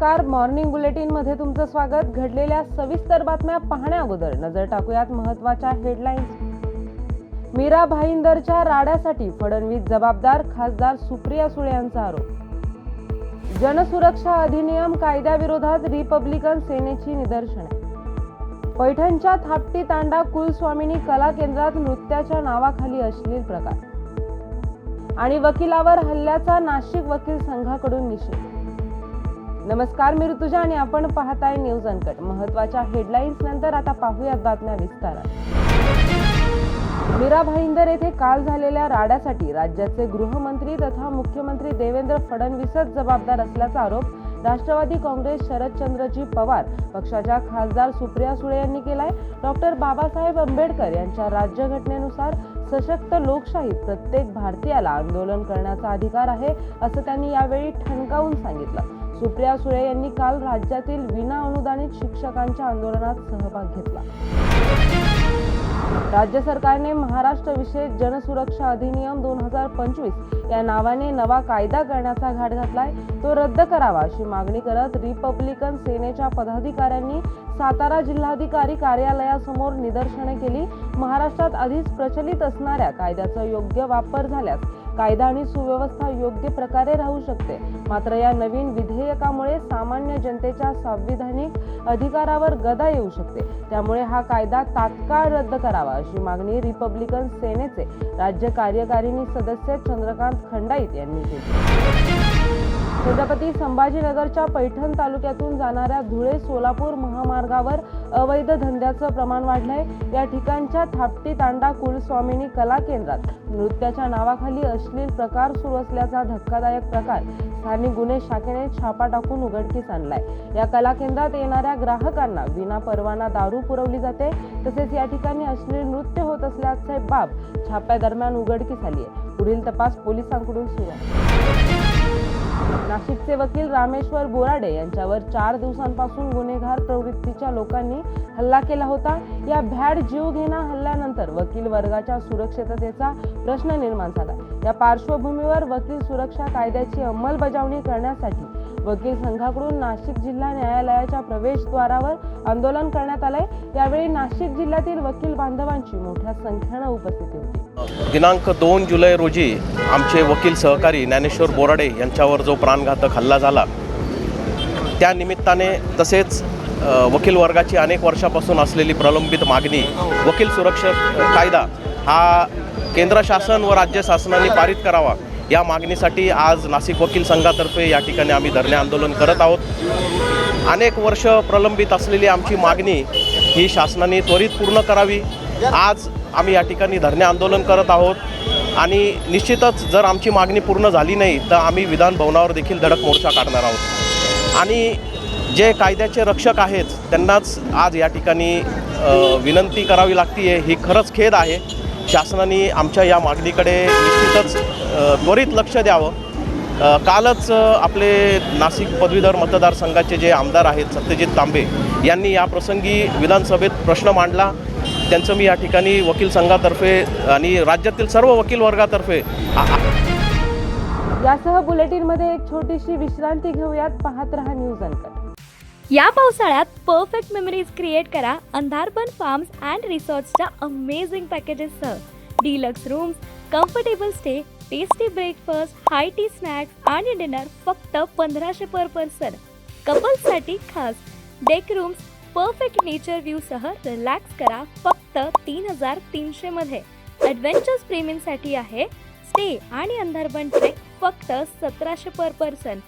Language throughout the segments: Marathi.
नमस्कार. मॉर्निंग बुलेटिनमध्ये तुमचं स्वागत. घडलेल्या सविस्तर बातम्या पाहण्या अगोदर. नजर टाकूयात महत्त्वाच्या हेडलाईन्स. मीरा भाईंदरच्या राड्यासाठी फडणवीस जबाबदार खासदार सुप्रिया सुळे यांचा आरोप. जनसुरक्षा अधिनियम कायद्याविरोधात रिपब्लिकन सेनेची निदर्शने. पैठणच्या थापटी तांडा कुलस्वामिनी कला केंद्रात नृत्याच्या नावाखाली अश्लील प्रकार. आणि वकिलावर हल्ल्याचा नाशिक वकील संघाकडून निषेध. नमस्कार मी ऋतुजा आणि आपण पाहताय न्यूज अनकट महत्त्वाच्या हेडलाईन्स नंतर आता पाहूयात बातम्या विस्तारात. मीरा भाईंदर येथे काल झालेल्या राड्यासाठी राज्याचे गृहमंत्री तथा मुख्यमंत्री देवेंद्र फडणवीसच जबाबदार असल्याचा आरोप राष्ट्रवादी काँग्रेस शरदचंद्रजी पवार पक्षाच्या खासदार सुप्रिया सुळे यांनी केलाय. डॉक्टर बाबासाहेब आंबेडकर यांच्या राज्यघटनेनुसार सशक्त लोकशाहीत प्रत्येक भारतीयाला आंदोलन करण्याचा अधिकार आहे असं त्यांनी यावेळी ठणकावून सांगितलं. सुप्रिया सुळे यांनी काल राज्यातील विना अनुदानित शिक्षकांच्या आंदोलनात सहभाग घेतला. राज्य सरकारने महाराष्ट्र विशेष जनसुरक्षा अधिनियम दोन हजार पंचवीस या नावाने नवा कायदा करण्याचा घाट घातलाय. तो रद्द करावा अशी मागणी करत रिपब्लिकन सेनेच्या पदाधिकाऱ्यांनी सातारा जिल्हाधिकारी कार्यालयासमोर निदर्शने केली. महाराष्ट्रात आधीच प्रचलित असणाऱ्या कायद्याचा योग्य वापर झाल्यास कायदा आणि सुव्यवस्था योग्य प्रकारे राहू शकते. मात्र या नवीन विधेयकामुळे सामान्य जनतेच्या संविधानिक अधिकारावर गदा येऊ शकते. त्यामुळे हा कायदा तात्काळ रद्द करावा अशी मागणी रिपब्लिकन सेनेचे राज्य कार्यकारिणी सदस्य चंद्रकांत खंडाईत यांनी केली. छत्रपती संभाजीनगरच्या पैठण तालुक्यातून जाणाऱ्या धुळे सोलापूर महामार्गावर अवैध धंद्याचं प्रमाण वाढलंय. या ठिकाणच्या थापटी तांडा कुलस्वामिनी कला केंद्रात नृत्याच्या नावाखाली अश्लील प्रकार सुरू असल्याचा धक्कादायक प्रकार स्थानिक गुन्हे शाखेने छापा टाकून उघडकीस आणलाय. या कला केंद्रात येणाऱ्या ग्राहकांना विना परवाना दारू पुरवली जाते. तसेच या ठिकाणी अश्लील नृत्य होत असल्याचे बाब छाप्यादरम्यान उघडकीस आली आहे पुढील तपास पोलिसांकडून सुरू आहे. नाशिकचे वकील रामेश्वर बोराडे यांच्यावर चार दिवसांपासून गुन्हेगार प्रवृत्तीच्या लोकांनी हल्ला केला होता. या भ्याड जीवघेणा हल्ल्यानंतर वकील वर्गाच्या सुरक्षिततेचा प्रश्न निर्माण झाला. या पार्श्वभूमीवर वकील सुरक्षा कायद्याची अंमलबजावणी करण्यासाठी वकील संघाकडून नाशिक जिल्हा न्यायालयाच्या प्रवेशद्वारावर आंदोलन करण्यात आलंय. यावेळी नाशिक जिल्ह्यातील वकील बांधवांची मोठ्या संख्येनं उपस्थिती होती. दिनांक दोन जुलै रोजी आमचे वकील सहकारी ज्ञानेश्वर बोराडे यांच्यावर जो प्राणघातक हल्ला झाला त्या निमित्ताने तसेच वकील वर्गाची अनेक वर्षापासून असलेली प्रलंबित मागणी वकील सुरक्षा कायदा हा केंद्र शासन व राज्य शासनाने पारित करावा. या मागणीसाठी आज नाशिक वकील संघातर्फे या ठिकाणी आम्ही धरणे आंदोलन करत आहोत. अनेक वर्ष प्रलंबित असलेली आमची मागणी ही शासनाने त्वरित पूर्ण करावी. आज आम्ही या ठिकाणी धरणे आंदोलन करत आहोत. आणि निश्चितच जर आमची मागणी पूर्ण झाली नाही तर आम्ही विधान भवनावर देखील धडक मोर्चा काढणार आहोत. आणि जे कायद्याचे रक्षक आहेत त्यांनाच आज या ठिकाणी विनंती करावी लागते ही खरंच खेद आहे. शासनाने आमच्या या मागणीकडे निश्चितच त्वरित लक्ष द्यावं. कालच आपले नाशिक पदवीधर मतदारसंघाचे जे आमदार आहेत सत्यजित तांबे यांनी या प्रसंगी विधानसभेत प्रश्न मांडला. त्यांचं मी या ठिकाणी वकील संघातर्फे आणि राज्यातील सर्व वकील वर्गातर्फे यासह बुलेटिनमध्ये एक छोटीशी विश्रांती घेऊयात. पाहत रहा न्यूज अनकट या पावसाळ्यात परफेक्ट मेमरीज क्रिएट करा. अंधारबन फार्म्स अँड रिसॉर्ट्सच्या amazing पॅकेजेससह deluxe rooms comfortable stay tasty breakfast high tea snacks आणि डिनर फक्त पंधराशे पर पर्सन कपल्ससाठी खास. डेक रूम्स परफेक्ट नेचर व्ह्यूसह रिलॅक्स करा फक्त तीन हजार तीनशेमध्ये ॲडव्हेंचर्स प्रेमींसाठी आहे. स्टे आणि अंधारबन ट्रेक फक्त सतराशे पर पर्सन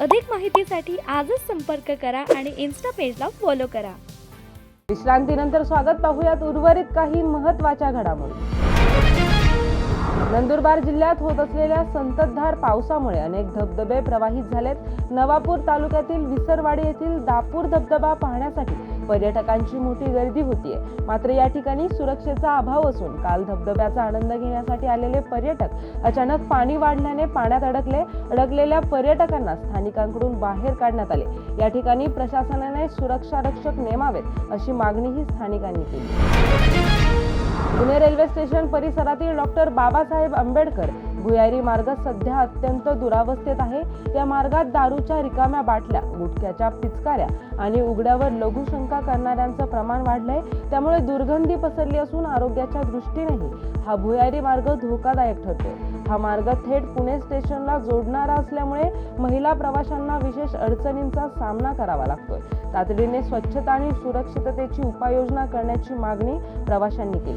अधिक माहितीसाठी आजच संपर्क करा आणि इन्स्टा पेजला फॉलो करा. विश्रांतीनंतर स्वागत पाहूयात उर्वरित काही महत्त्वाच्या घडामोडी. नंदुरबार जिल्ह्यात होत असलेल्या संततधार पावसामुळे अनेक धबधबे प्रवाहित झालेत. नवापूर तालुक्यातील विसरवाडी येथील दापूर धबधबा पाहण्यासाठी पर्यटकांची मोठी गर्दी होतीये. मात्र या ठिकाणी सुरक्षेचा अभाव असून काल धबधब्याचा आनंद घेण्यासाठी आलेले पर्यटक अचानक पाणी वाढल्याने पाण्यात अडकले. अडकलेल्या पर्यटकांना स्थानिकांकडून बाहेर काढण्यात आले. या ठिकाणी प्रशासनाने सुरक्षा रक्षक नेमावेत अशी मागणीही स्थानिकांनी केली. पुणे रेल्वे स्टेशन परिसरातील डॉक्टर बाबासाहेब आंबेडकर भुयारी मार्ग सध्या अत्यंत दुरावस्थेत आहे. या मार्गात दारूच्या रिकाम्या बाटल्या गुटख्याच्या पिचकाऱ्या आणि उघड्यावर लघुशंका करणाऱ्यांचं प्रमाण वाढलंय. त्यामुळे दुर्गंधी पसरली असून आरोग्याच्या दृष्टीनेही हा भुयारी मार्ग धोकादायक ठरतोय. हा मार्ग थेट पुणे स्टेशनला जोडणारा असल्यामुळे महिला प्रवाशांना विशेष अडचणींचा सामना करावा लागतोय. तातडीने स्वच्छता आणि सुरक्षिततेची उपाययोजना करण्याची मागणी प्रवाशांनी केली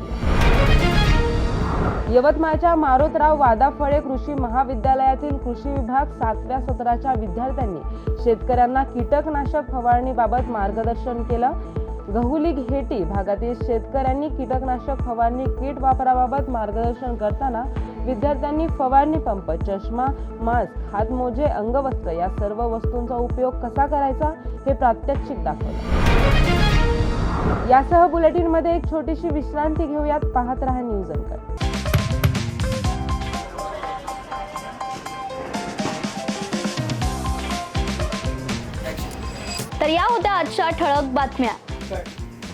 यवतमाळच्या मारोतराव वादाफळे कृषी महाविद्यालयातील कृषी विभाग सातव्या सत्राच्या विद्यार्थ्यांनी शेतकऱ्यांना कीटकनाशक फवारणीबाबत मार्गदर्शन केलं. गहुली घेटी भागातील शेतकऱ्यांनी कीटकनाशक फवारणी किट वापराबाबत मार्गदर्शन करताना विद्यार्थ्यांनी फवारणी पंप चष्मा मास्क हातमोजे अंगवस्त्र या सर्व वस्तूंचा उपयोग कसा करायचा हे प्रात्यक्षिक दाखवलं. यासह बुलेटिनमध्ये एक छोटीशी विश्रांती घेऊयात. पाहत राहा न्यूज अंकल तर या होत्या आजच्या ठळक बातम्या.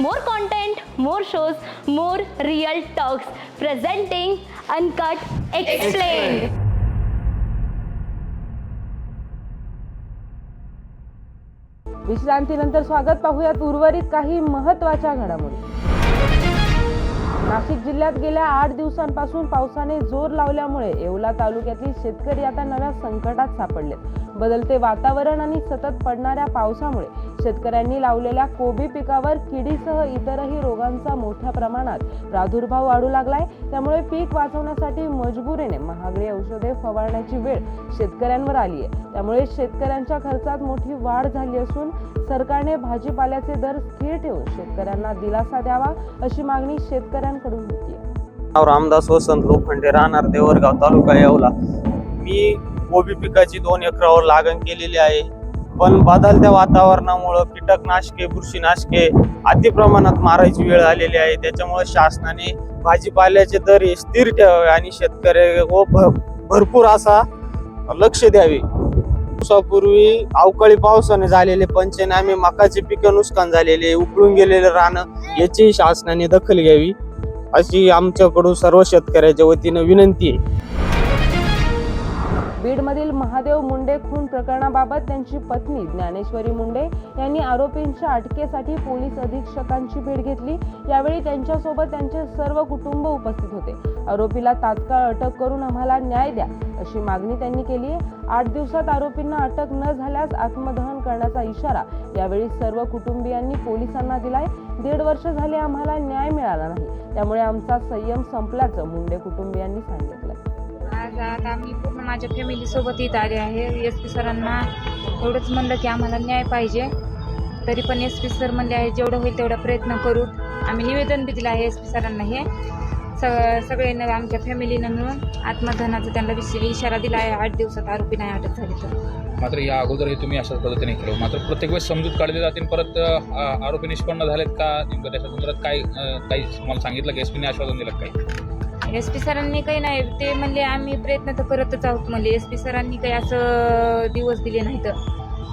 More content more shows more real talks presenting uncut explain विश्रांतीनंतर स्वागत पाहूयात उर्वरित काही महत्त्वाच्या घडामोडी. नाशिक जिल्ह्यात गेल्या आठ दिवसांपासून पावसाने जोर लावल्यामुळे येवला तालुक्यातील शेतकरी आता नव्या संकटात सापडलेत. बदलते वातावरण आणि सतत पडणाऱ्या पावसामुळे शेतकऱ्यांनी लावलेल्या कोबी पिकावर किडीसह इतरही रोगांचा मोठ्या प्रमाणात प्रादुर्भाव वाढू लागलाय. त्यामुळे पीक वाचवण्यासाठी मजबुरीने महागडी औषधे फवारण्याची वेळ शेतकऱ्यांवर आली आहे त्यामुळे शेतकऱ्यांच्या खर्चात मोठी वाढ झाली असून सरकारने भाजीपाल्याचे दर स्थिर ठेवून शेतकऱ्यांना दिलासा द्यावा अशी मागणी शेतकऱ्यांकडून होती नाव रामदास वसंत लोखंडे राहणार देवरगाव तालुका येवला. मी कोबी पिकाची दोन एकरावर लागण केलेली आहे. पण बदलत्या वातावरणामुळं कीटकनाशके बुरशीनाशके अति प्रमाणात मारायची वेळ आलेली आहे. त्याच्यामुळे शासनाने भाजीपाल्याचे दर हे स्थिर ठेवावे आणि शेतकरी व भरपूर असा लक्ष द्यावे. दिवसापूर्वी अवकाळी पावसाने झालेले पंचनामे मकाचे पिकं नुकसान झालेले उकळून गेलेले रानं याचीही शासनाने दखल घ्यावी अशी आमच्याकडून सर्व शेतकऱ्याच्या वतीनं विनंती आहे. बीडमधील महादेव मुंडे खून प्रकरणाबाबत त्यांची पत्नी ज्ञानेश्वरी मुंडे यांनी आरोपींच्या अटकेसाठी पोलीस अधीक्षकांची भेट घेतली. यावेळी त्यांच्यासोबत त्यांचे सर्व कुटुंब उपस्थित होते. आरोपीला तात्काळ अटक करून आम्हाला न्याय द्या अशी मागणी त्यांनी केली आहे. आठ दिवसात आरोपींना अटक न झाल्यास आत्मदहन करण्याचा इशारा यावेळी सर्व कुटुंबियांनी पोलिसांना दिलाय. दीड वर्ष झाले आम्हाला न्याय मिळाला नाही. त्यामुळे आमचा संयम संपल्याचं मुंडे कुटुंबियांनी सांगितलं. तर आता आम्ही पूर्ण माझ्या फॅमिलीसोबत इथं आले आहे. एस पी सरांना एवढंच म्हणलं की आम्हाला न्याय पाहिजे. तरी पण एस पी सर म्हणले आहे जेवढं होईल तेवढा प्रयत्न करू. आम्ही निवेदन बी दिलं आहे एस पी सरांना हे. स सगळ्यांना आमच्या फॅमिलीनं मिळून आत्मधनाचा त्यांना विषय इशारा दिला आहे. आठ दिवसात आरोपी नाही अटक झाली तर. मात्र या अगोदर हे तुम्ही अशाच पद्धतीने केलं. मात्र प्रत्येक वेळेस समजूत काढले जातील. परत आरोपी निष्पन्न झालेत का? नेमकं त्याच्या संदर्भात काय काही मला सांगितलं की? एस पीने आश्वासन दिलं काही? एस पी सरांनी काही नाही ते म्हणले आम्ही प्रयत्न तर करतच आहोत म्हणले. एस पी सरांनी काही असं दिवस दिले नाहीत.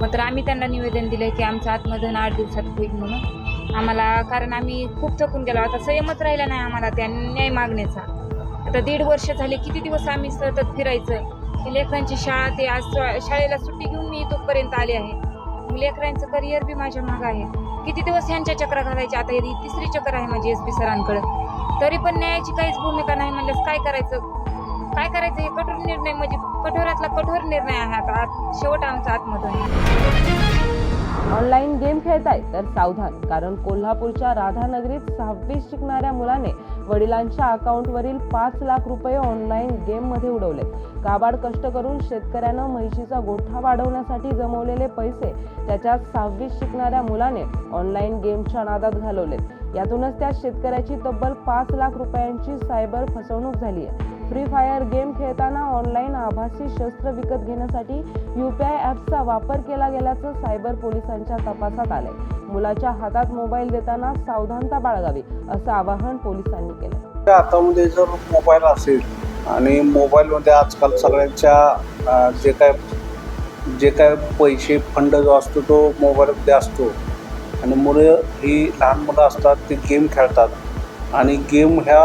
मात्र आम्ही त्यांना निवेदन दिलं की आमचं आत्मधन आठ दिवसात होईल म्हणून. आम्हाला कारण आम्ही खूप थकून गेलो. आता संयमच राहिला नाही आम्हाला त्या न्याय मागण्याचा. आता दीड वर्ष झाले किती दिवस आम्ही सतत फिरायचं? ते लेकरांची शाळा ते आज शाळेला सुट्टी घेऊन मी इथपर्यंत आले आहे. लेकरांचं करिअर बी माझ्या मागं आहे. किती दिवस ह्यांच्या चक्रा घालायच्या? आता ही तिसरी चक्र आहे माझी एस पी सरांकडं. तरी पण न्यायाची काहीच भूमिका नाही म्हणल्यास काय करायचं? काय करायचं? हे कठोर निर्णय म्हणजे कठोरातला कठोर निर्णय आहे आता. शेवट आमचा आतमधून ऑनलाईन गेम खेळताय तर सावधान कारण कोल्हापूरच्या राधानगरीत सहावीस शिकणाऱ्या मुलाने वडिलांच्या अकाउंटवरील पाच लाख रुपये ऑनलाईन गेममध्ये उडवले. काबाड कष्ट करून शेतकऱ्यानं म्हैशीचा गोठा वाढवण्यासाठी जमवलेले पैसे त्याच्या सहावीस शिकणाऱ्या मुलाने ऑनलाईन गेमच्या नादात घालवलेत. यातूनच त्या शेतकऱ्याची तब्बल पाच लाख रुपयांची सायबर फसवणूक झाली आहे. फ्री फायर गेम खेळताना ऑनलाईन आभासी शस्त्र विकत घेण्यासाठी यू पी आय ॲपचा वापर केला गेल्याचं सायबर पोलिसांच्या तपासात आलंय. मुलाच्या हातात मोबाईल देताना सावधानता बाळगावी असं आवाहन पोलिसांनी केलं हातामध्ये म्हणजे जर मोबाईल असेल आणि मोबाईलमध्ये आजकाल सगळ्यांच्या जे काय जे काय पैसे फंड जो असतो तो मोबाईलमध्ये असतो आणि मुलं ही लहान मुलं असतात ते गेम खेळतात. आणि गेम ह्या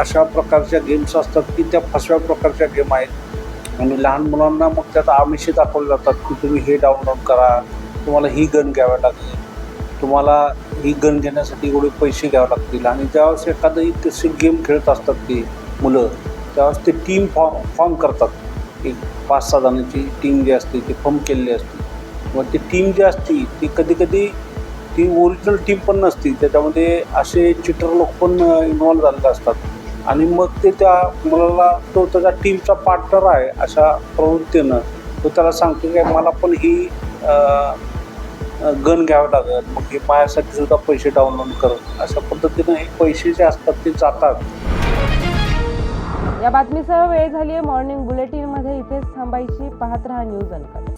अशा प्रकारच्या गेम्स असतात की त्या फसव्या प्रकारच्या गेम आहेत. आणि लहान मुलांना मग त्यात आमिषे दाखवले जातात की तुम्ही हे डाउनलोड करा तुम्हाला ही गन घ्यावी लागेल. तुम्हाला ही गन घेण्यासाठी एवढे पैसे घ्यावे लागतील. आणि ज्यावेळेस एखादं तसे गेम खेळत असतात ती मुलं त्यावेळेस ते टीम फॉर्म फॉर्म करतात. एक पाच सहा जणांची टीम जी असते ती फॉर्म केलेली असते. मग ती टीम जी असते ती कधी कधी ती ओरिजिनल टीम पण नसती. त्याच्यामध्ये असे चिटर लोक पण इन्व्हॉल्व झालेले असतात. आणि मग ते त्या मुलाला तो त्याचा टीमचा पार्टनर आहे अशा प्रवृत्तीनं तो त्याला सांगतो की मला पण ही गन घ्यावं लागेल. मग हे माझ्यासाठी सुद्धा पैसे डाउनलोड करत अशा पद्धतीनं हे पैसे जे असतात ते जातात. या बातमीसह वेळ झाली आहे मॉर्निंग बुलेटिनमध्ये इथेच थांबायची. पाहत राहा न्यूज अनकट